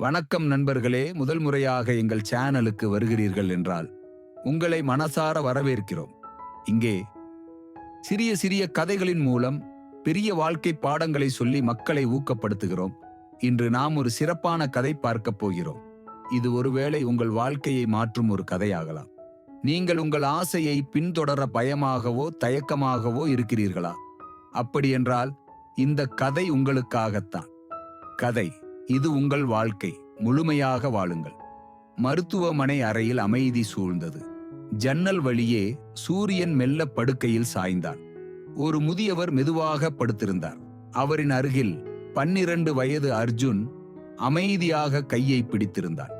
வணக்கம் நண்பர்களே முதல் முறையாக எங்கள் சேனலுக்கு வருகிறீர்கள் என்றால் உங்களை மனசார வரவேற்கிறோம். இங்கே சிறிய சிறிய கதைகளின் மூலம் பெரிய வாழ்க்கை பாடங்களை சொல்லி மக்களை ஊக்கப்படுத்துகிறோம். இன்று நாம் ஒரு சிறப்பான கதை பார்க்கப் போகிறோம். இது ஒருவேளை உங்கள் வாழ்க்கையை மாற்றும் ஒரு கதையாகலாம். நீங்கள் உங்கள் ஆசையை பின்தொடர பயமாகவோ தயக்கமாகவோ இருக்கிறீர்களா? அப்படியென்றால் இந்த கதை உங்களுக்காகத்தான். கதை. இது உங்கள் வாழ்க்கை. முழுமையாக வாழுங்கள். மருத்துவமனை அறையில் அமைதி சூழ்ந்தது. ஜன்னல் வழியே சூரியன் மெல்ல படுக்கையில் சாய்ந்தான் ஒரு முதியவர் மெதுவாக படுத்திருந்தார். அவரின் அருகில் பன்னிரண்டு வயது அர்ஜுன் அமைதியாக கையை பிடித்திருந்தார்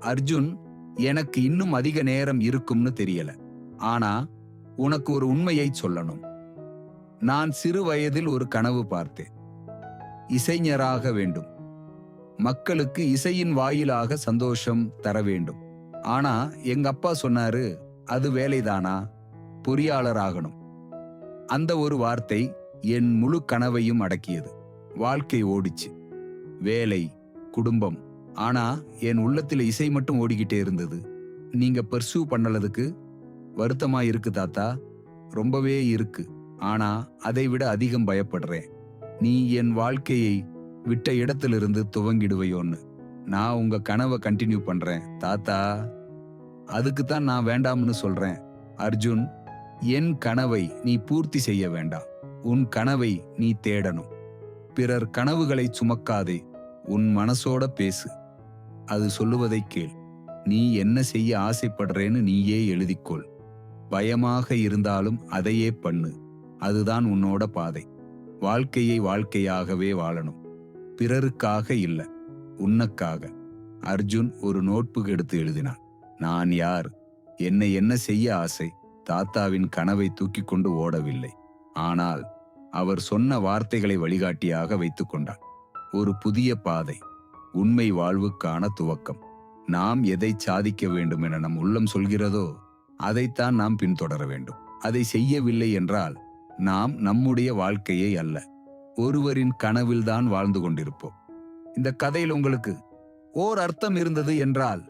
அர்ஜுன் எனக்கு இன்னும் அதிக நேரம் இருக்கும்னு தெரியல. ஆனா உனக்கு ஒரு உண்மையை சொல்லணும். நான் சிறு வயதில் ஒரு கனவு பார்த்தேன். இசைஞராக வேண்டும். மக்களுக்கு இசையின் வாயிலாக சந்தோஷம் தர வேண்டும். ஆனா எங்க அப்பா சொன்னாரு அது வேலைதானா? பொறியாளர் ஆகணும் அந்த ஒரு வார்த்தை என் முழு கனவையும் அடக்கியது. வாழ்க்கை ஓடிச்சு. வேலை குடும்பம். ஆனா என் உள்ளத்துல இசை மட்டும் ஓடிக்கிட்டே இருந்தது. நீங்க பர்சூ பண்ணலதுக்கு வருத்தமா இருக்கு தாத்தா. ரொம்பவே இருக்கு. ஆனா அதை விட அதிகம் பயப்படுறேன். நீ என் வாழ்க்கையை விட்ட இடத்திலிருந்து துவங்கிடுவையோன்னு. நான் உங்க கனவை கண்டினியூ பண்றேன். தாத்தா அதுக்கு தான் நான் வேண்டாம்னு சொல்றேன். அர்ஜுன் என் கனவை நீ பூர்த்தி செய்ய வேண்டாம். உன் கனவை நீ தேடணும். பிறர் கனவுகளை சுமக்காதே. உன் மனசோட பேசு. அது சொல்லுவதை கேள். நீ என்ன செய்ய ஆசைப்படுறேன்னு நீயே எழுதிக்கொள். பயமாக இருந்தாலும் அதையே பண்ணு. அதுதான் உன்னோட பாதை. வாழ்க்கையை வாழ்க்கையாகவே வாழணும். பிறருக்காக இல்லை உன்னக்காக. அர்ஜுன் ஒரு நோட்புக் எடுத்து எழுதினான். நான் யார்? என்னை என்ன செய்ய ஆசை? தாத்தாவின் கனவை தூக்கிக் கொண்டு ஓடவில்லை. ஆனால் அவர் சொன்ன வார்த்தைகளை வழிகாட்டியாக வைத்துக் கொண்டான். ஒரு புதிய பாதை உண்மை வாழ்வுக்கான துவக்கம். நாம் எதை சாதிக்க வேண்டும் என நம் உள்ளம் சொல்கிறதோ அதைத்தான் நாம் பின்தொடர வேண்டும். அதை செய்யவில்லை என்றால் நாம் நம்முடைய வாழ்க்கையை அல்ல. ஒருவரின் கனவில்தான் வாழ்ந்து கொண்டிருப்போம். இந்த கதையில் உங்களுக்கு ஓர் அர்த்தம் இருந்தது என்றால்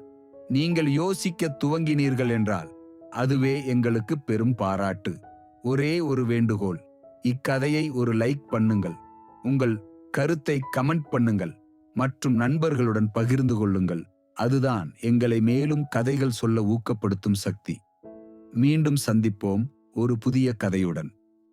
நீங்கள் யோசிக்க துவங்கினீர்கள் என்றால் அதுவே எங்களுக்கு பெரும் பாராட்டு. ஒரே ஒரு வேண்டுகோள் இக்கதையை ஒரு லைக் பண்ணுங்கள் உங்கள் கருத்தை கமெண்ட் பண்ணுங்கள் மற்றும் நண்பர்களுடன் பகிர்ந்து கொள்ளுங்கள். அதுதான் எங்களை மேலும் கதைகள் சொல்ல ஊக்கப்படுத்தும் சக்தி. மீண்டும் சந்திப்போம் ஒரு புதிய கதையுடன்.